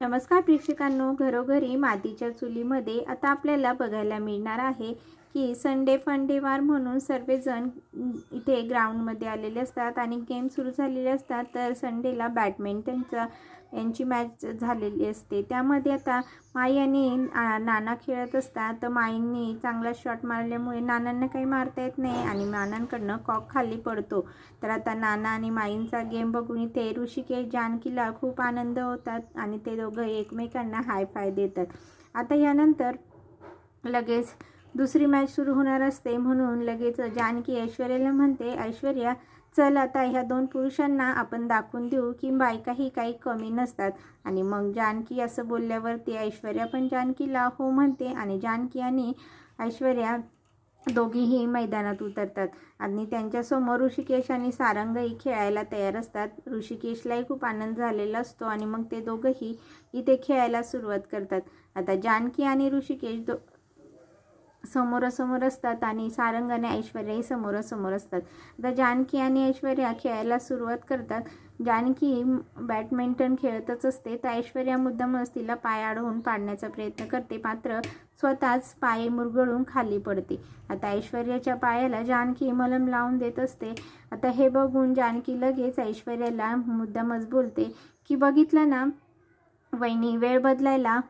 नमस्कार प्रेक्षकांनो घरोघरी मातीच्या चुलीमध्ये आता आपल्याला बघायला मिळणार आहे की संडे फंडेवार म्हणून सर्वजण इथे ग्राउंडमध्ये आलेले असतात आणि गेम सुरू झालेले असतात. तर संडेला बॅडमिंटनचा यांची मॅच झालेली असते. त्यामध्ये आता माई आणि नाना खेळत असतात. तर माईंनी चांगला शॉट मारल्यामुळे नानांना काही मारता येत नाही आणि नानांकडनं कॉक खाली पडतो. तर आता नाना आणि माईंचा गेम बघून इथे ऋषिकेश जानकीला खूप आनंद होतात आणि ते दोघं एकमेकांना हाय फाय देतात. आता यानंतर लगेच दुसरी मॅच सुरू होणार असते. म्हणून लगेच जानकी ऐश्वर्याला म्हणते ऐश्वर्या चल आता ह्या दोन पुरुषांना आपण दाखवून देऊ की बायकाही काही कमी नसतात. आणि मग जानकी असं बोलल्यावरती ऐश्वर्या पण जानकीला हो म्हणते आणि जानकी आणि ऐश्वर्या दोघीही मैदानात उतरतात. आणि त्यांच्यासमोर ऋषिकेश आणि सारंगही खेळायला तयार असतात. ऋषिकेशलाही खूप आनंद झालेला असतो आणि मग ते दोघंही इथे खेळायला सुरुवात करतात. आता जानकी आणि ऋषिकेश दो समोरासमोर असतात आणि सारंग आणि ऐश्वर्याही समोरासमोर असतात. आता जानकी आणि ऐश्वर्या खेळायला सुरुवात करतात. जानकी बॅडमिंटन खेळतच असते. तर ऐश्वर्या मुद्दामच तिला पाय अडवून पाडण्याचा प्रयत्न करते. मात्र स्वतःच पाय मुरगळून खाली पडते. आता ऐश्वर्याच्या पायाला जानकी मलम लावून देत असते. आता हे बघून जानकी लगेच ऐश्वर्याला मुद्दामच बोलते की बघितलं ना? वहिनी वेळ बदलायला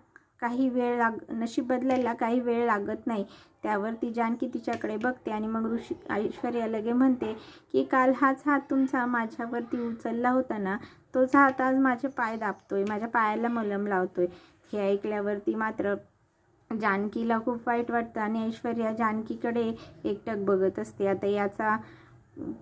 काही वेळ लाग नशीब बदलायला काही वेळ लागत नाही. त्यावर ती जानकी तिच्याकडे बघते आणि मग ऋषी ऐश्वर्या लगे म्हणते की काल हाच हात तुमचा माझ्यावरती उचलला होता ना? तोच हात आज माझे पाय दाबतोय माझ्या पायाला मलम लावतोय. हे ऐकल्यावरती मात्र जानकीला खूप वाईट वाटतं आणि ऐश्वर्या जानकीकडे एकटक बघत असते. आता याचा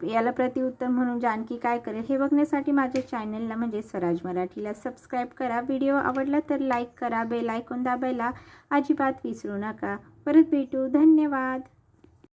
याला प्रतिउत्तर म्हणून जानकी काय करेल हे बघण्यासाठी माझ्या चॅनलला म्हणजे स्वराज मराठीला सबस्क्राईब करा. व्हिडिओ आवडला तर लाईक करा. बेल आयकॉन दाबायला अजिबात विसरू नका. परत भेटू. धन्यवाद.